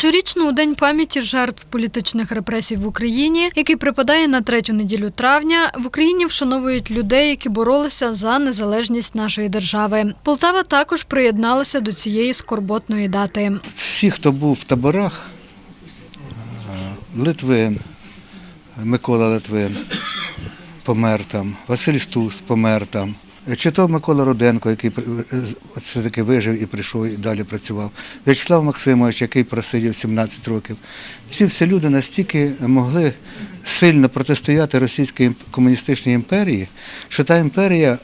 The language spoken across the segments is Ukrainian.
Щорічно у день пам'яті жертв політичних репресій в Україні, який припадає на третю неділю травня, в Україні вшановують людей, які боролися за незалежність нашої держави. Полтава також приєдналася до цієї скорботної дати. Всі, хто був в таборах, е, Литвин, Микола Литвин помер там, Василь Стус помер там. Чи то Микола Руденко, який при- все-таки вижив і прийшов і далі працював. В'ячеслав Максимович, який просидів 17 років. Ці всі люди настільки могли сильно протистояти російській комуністичній імперії, що та імперія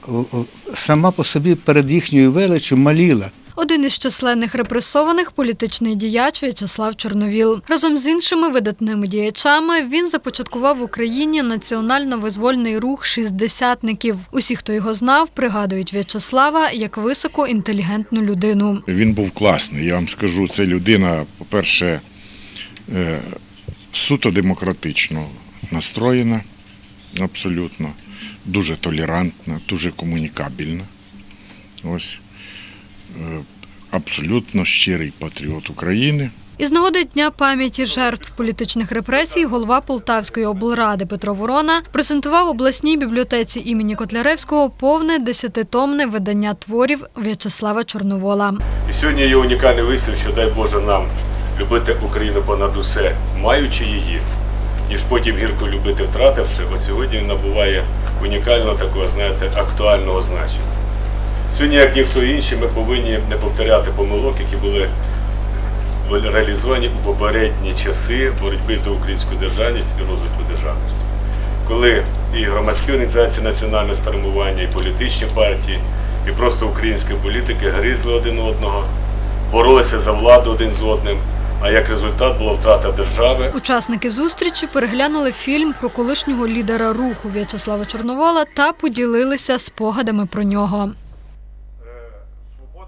сама по собі перед їхньою величчю маліла. Один із численних репресованих політичний діяч В'ячеслав Чорновіл. Разом з іншими видатними діячами він започаткував в Україні національно-визвольний рух шістдесятників. Усі, хто його знав, пригадують В'ячеслава як високоінтелігентну людину. Він був класний, я вам скажу. Це людина, по-перше, е, суто демократично настроєна, абсолютно, дуже толерантна, дуже комунікабельна. Ось. Е, Абсолютно щирий патріот України. Із нагоди дня пам'яті жертв політичних репресій голова Полтавської облради Петро Ворона презентував обласній бібліотеці імені Котляревського повне десятитомне видання творів В'ячеслава Чорновола. І сьогодні є унікальний вислів, що дай Боже нам любити Україну понад усе, маючи її, ніж потім гірко любити, втративши, от сьогодні набуває унікального такого, знаєте, актуального значення. Сьогодні, як ніхто інший, ми повинні не повторяти помилок, які були реалізовані у попередні часи боротьби за українську державність і розвитку державності. Коли і громадські організації національне спрямування, і політичні партії, і просто українські політики гризли один одного, боролися за владу один з одним, а як результат була втрата держави. Учасники зустрічі переглянули фільм про колишнього лідера руху В'ячеслава Чорновола та поділилися спогадами про нього.